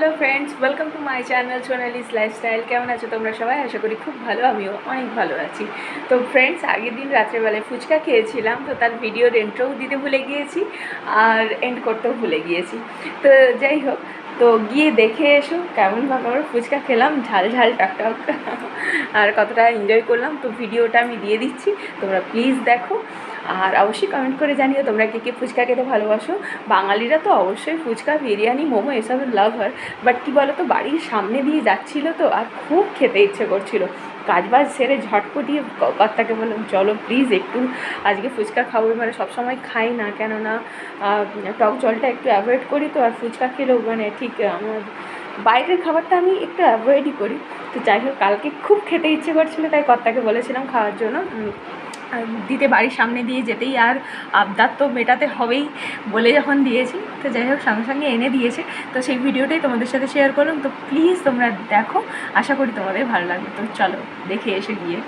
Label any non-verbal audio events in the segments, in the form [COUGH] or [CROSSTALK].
Hello friends welcome to my channel Sonali's lifestyle কেমন আছো তোমরা সবাই? আশা করি খুব ভালো, আমিও অনেক ভালো আছি। তো ফ্রেন্ডস, আগের দিন রাত্রেবেলায় ফুচকা খেয়েছিলাম, তো তার ভিডিওর এন্ট্রোও দিতে ভুলে গিয়েছি, আর এন্ড করতেও ভুলে গিয়েছি। তো যাই হোক, তো গিয়ে দেখে এসো কেমনভাবে আমরা ফুচকা খেলাম, ঝাল ঝাল টাকটাক আর কতটা এনজয় করলাম, তো ভিডিওটা আমি দিয়ে দিচ্ছি, তোমরা প্লিজ দেখো। আর অবশ্যই কমেন্ট করে জানিও তোমরা কে কে ফুচকা খেতে ভালোবাসো। বাঙালিরা তো অবশ্যই ফুচকা, বিরিয়ানি, মোমো এসবের লাভার বাট কী বলো তো বাড়ির সামনে দিয়ে যাচ্ছিল তো আর খুব খেতে ইচ্ছে করছিল। কাজ বাজ সেরে ঝটপটিয়ে কর্তাকে বললাম, চলো প্লিজ একটু আজকে ফুচকা খাব। মানে সবসময় খাই না, কেননা টক জলটা একটু অ্যাভয়েড করি তো, আর ফুচকা খেলেও মানে ঠিক আমার বাইরের খাবারটা আমি একটু অ্যাভয়েডই করি। তো যাই হোক, কালকে খুব খেতে ইচ্ছে করছিল, তাই কর্তাকে বলেছিলাম খাওয়ার জন্য। দিতে বাড়ির সামনে দিয়ে যেতেই আর আবদার তো মেটাতে হবেই বলে যখন দিয়েছি। তো যাই হোক সঙ্গে সঙ্গে এনে দিয়েছে। তো সেই ভিডিওটাই তোমাদের সাথে শেয়ার করলাম। তো প্লিজ তোমরা দেখো। আশা করি তোমাদের ভালো লাগবে। তো চলো দেখে এসে গিয়ে।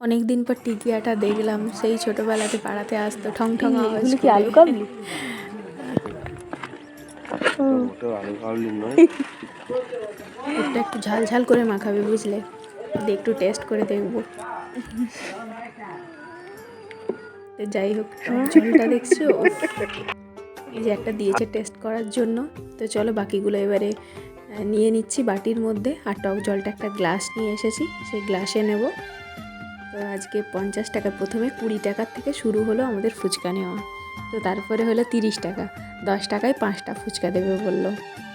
অনেক দিন পর টিকিয়াটা দেখলাম। সেই ছোটবেলাতে পাড়াতে আসতো। ঠং ঠং আওয়াজ কি আলু কাবলি ওটা আলু কাবলি নয়। একটু একটু ঝাল ঝাল করে মাখাবে বুঝলে? একটু টেস্ট করে দেখব। তো যাই হোক ঝোলটা দেখছ? এই যে একটা দিয়েছে টেস্ট করার জন্য। তো চলো বাকিগুলো এবারে নিয়ে নিচ্ছি বাটির মধ্যে। আর টক জলটা একটা গ্লাস নিয়ে এসেছি সেই গ্লাসে নেব। তো আজকে পঞ্চাশ টাকা প্রথমে কুড়ি টাকার থেকে শুরু হলো আমাদের ফুচকা নেওয়া। তো তারপরে হলো তিরিশ টাকা। দশ টাকায় পাঁচটা ফুচকা দেবে বলল।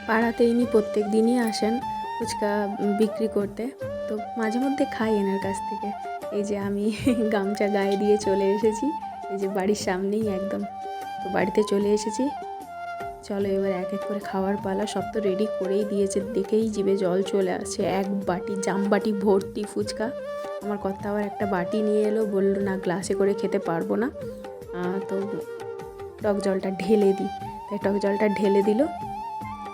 পাড়াতে ইনি প্রত্যেক দিনই আসেন। ফুচকা বিক্রি করতে। তো মাঝে মধ্যে খাই এনার কাছ থেকে। এই যে আমি [LAUGHS] গামছা গায়ে দিয়ে চলে এসেছি। এই যে বাড়ির সামনেই একদম। তো বাড়িতে চলে এসেছি। চলো এবার এক এক করে খাওয়ার পালা। সব তো রেডি করেই দিয়েছে। দেখেই জিভে জল চলে আসছে। এক বাটি জাম বাটি ভর্তি ফুচকা। আমার কর্তা আবার একটা বাটি নিয়ে এলো। বলল, না গ্লাসে করে খেতে পারব না। তো টক জলটা ঢেলে দিই তাই টক জলটা ঢেলে দিল।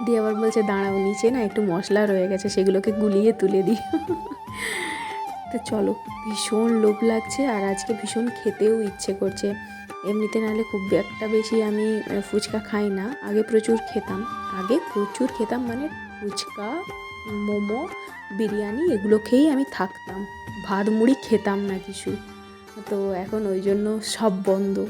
দিয়ে আবার বলছে, দাঁড়াও, নিচে না একটু মশলা রয়ে গেছে, সেগুলোকে গুলিয়ে তুলে দিই। তো চলো, ভীষণ লোভ লাগছে আর আজকে ভীষণ খেতেও ইচ্ছে করছে। এমনিতে নাহলে খুব একটা বেশি আমি ফুচকা খাই না। আগে প্রচুর খেতাম। আগে প্রচুর খেতাম মানে ফুচকা, মোমো, বিরিয়ানি এগুলো খেয়েই আমি থাকতাম। ভাত, মুড়ি খেতাম না কিছু। তো এখন ওই জন্য সব বন্ধ।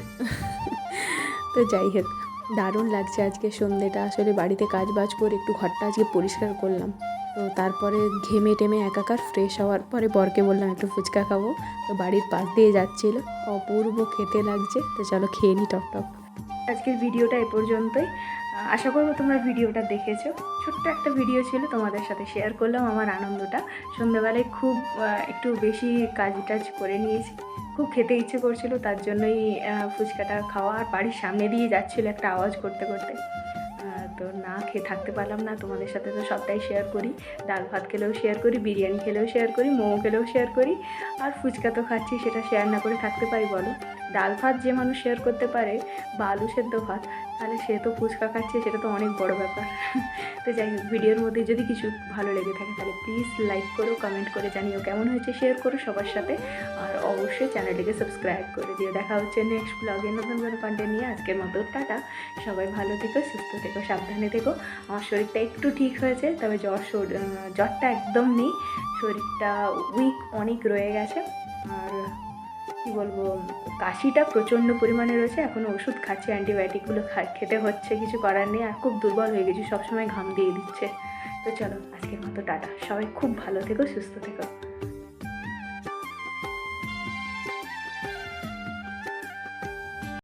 তো যাই হোক। দারুণ লাগছে আজকে সন্ধ্যেটা। আসলে বাড়িতে কাজ বাজ করে একটু ঘরটা আজকে পরিষ্কার করলাম। তো তারপরে ঘেমে টেমে একাকার ফ্রেশ হওয়ার পরে বরকে বললাম, একটু ফুচকা খাব। তো বাড়ির পাশ দিয়ে যাচ্ছিল। অপূর্ব খেতে লাগছে। তো চলো খেয়ে নি টক টক। আজকের ভিডিওটা এ পর্যন্তই। আশা করব তোমরা ভিডিওটা দেখেছ। ছোট্ট একটা ভিডিও ছিল তোমাদের সাথে শেয়ার করলাম আমার আনন্দটা। সন্ধ্যাবেলায় খুব একটু বেশি কাজ টাজ করে নিয়েছি। খুব খেতে ইচ্ছে করছিল, তার জন্যই ফুচকাটা খাওয়া আর বাড়ির সামনে দিয়ে যাচ্ছিল একটা আওয়াজ করতে করতে। তো না খেয়ে থাকতে পারলাম না, তোমাদের সাথে তো সবটাই শেয়ার করি। ডাল ভাত খেলেও শেয়ার করি, বিরিয়ানি খেলেও শেয়ার করি, মোমো খেলেও শেয়ার করি। আর ফুচকা তো খাচ্ছি, সেটা শেয়ার না করে থাকতে পারি বলো। ডাল ভাত যে মানুষ শেয়ার করতে পারে, বা আলু সেদ্ধ ভাত তাহলে সে তো ফুচকা খাচ্ছে, সেটা তো অনেক বড় ব্যাপার। তো যাই হোক, ভিডিওর মধ্যে যদি কিছু ভালো লেগে থাকে, তাহলে প্লিজ লাইক করো কমেন্ট করে জানিও কেমন হয়েছে শেয়ার করো সবার সাথে। আর অবশ্যই চ্যানেলটিকে সাবস্ক্রাইব করে দিও। দেখা হচ্ছে নেক্সট ব্লগে নতুন কোনো কন্টেন্ট নিয়ে। আজকের মতো টাটা। সবাই ভালো থেকো, সুস্থ থেকো, সাবধানে থেকো। আমার শরীরটা একটু ঠিক হয়েছে, তবে জ্বর জ্বরটা একদম নেই। শরীরটা উইক অনেক রয়ে গেছে। আর কি বলব, কাশিটা প্রচণ্ড পরিমাণে রয়েছে। এখনও ওষুধ খাচ্ছে, অ্যান্টিবায়োটিকগুলো খেতে হচ্ছে, কিছু করার নেই। আর খুব দুর্বল হয়ে গেছি, সবসময় ঘাম দিয়ে দিচ্ছে। তো চলো, আজকের মতো টাটা। সবাই খুব ভালো থেকো, সুস্থ থেকো।